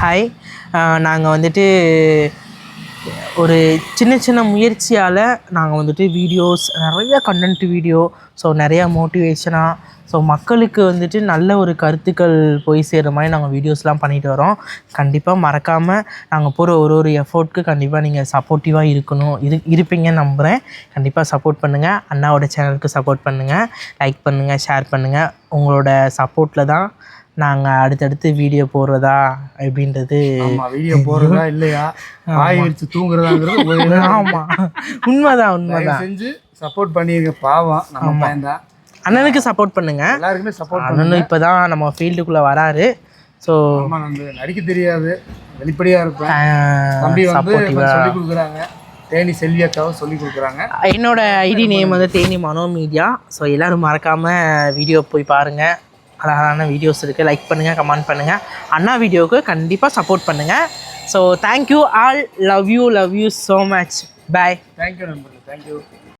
Hi நாங்கள் வந்துட்டு ஒரு சின்ன சின்ன முயற்சியால் நாங்கள் வந்துட்டு வீடியோஸ் நிறைய கண்டென்ட் வீடியோ ஸோ நிறையா மோட்டிவேஷனாக ஸோ மக்களுக்கு வந்துட்டு நல்ல ஒரு கருத்துக்கள் போய் சேர்கிற மாதிரி நாங்கள் வீடியோஸ்லாம் பண்ணிட்டு வரோம். கண்டிப்பாக மறக்காமல் நாங்கள் போகிற ஒரு ஒரு எஃபோர்ட்க்கு கண்டிப்பாக நீங்கள் சப்போர்ட்டிவாக இருக்கணும் இரு இருப்பீங்கன்னு நம்புகிறேன் கண்டிப்பாக சப்போர்ட் பண்ணுங்கள் அண்ணாவோட சேனலுக்கு சப்போர்ட் பண்ணுங்கள் லைக் பண்ணுங்கள் ஷேர் பண்ணுங்கள் உங்களோட சப்போர்ட்டில் தான் நாங்கள் அடுத்தடுத்து வீடியோ போடுறதா அப்படின்றது வீடியோ போடுறதா இல்லையா? வாய் வச்சு இது. ஆமாம் உண்மைதான் உண்மைதான். செஞ்சு சப்போர்ட் பண்ணிருங்க பாவம். நம்ம பையன் தான் அண்ணனுக்கு சப்போர்ட் பண்ணுங்க. எல்லாருக்குமே சப்போர்ட் அண்ணனும் இப்போ தான் நம்ம ஃபீல்டுக்குள்ளே வராரு. ஸோ ஆமா நடிக்க தெரியாது. வெளிப்படையா இருப்பேன். தம்பி வந்து சொல்லி கொடுக்குறாங்க. தேனி செல்வி அக்காவும் சொல்லி கொடுக்குறாங்க. என்னோட ஐடி நேம் வந்து தேனி மனோ மீடியா. ஸோ எல்லோரும் மறக்காமல் வீடியோ போய் பாருங்கள் அழகான வீடியோஸ் இருக்குது லைக் பண்ணுங்கள் கமெண்ட் பண்ணுங்கள் அண்ணா வீடியோவுக்கு கண்டிப்பாக சப்போர்ட் பண்ணுங்கள் so thank you all love you love you so much bye thank you நண்பர்களே தேங்க்யூ